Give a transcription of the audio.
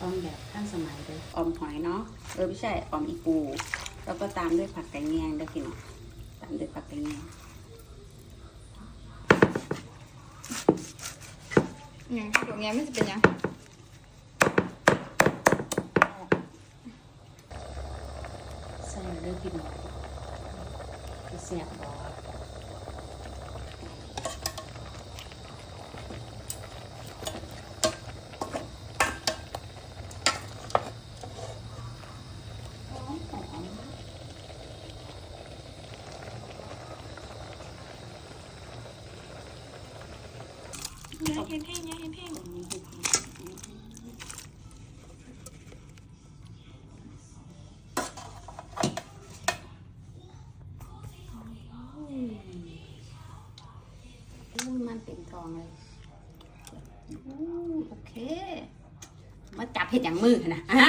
อมแบบท่านสมัยเลยออมหอยเนาะเออไม่ใช่ออมอีปู แล้วก็ตามด้วยผักไก่แยงเด้อพี่น้องตามด้วยผักไก่แยงยังตรงนี้ไม่จะเป็นยังใส่เด้อพี่น้องจะแซ่บบ่หอมหอม ยาเห็นแห้งยาเห็นแห้งอุ้ยมันเป็นทองเลยอู้โอเค มาจับเห็ดอย่างมือนะฮะ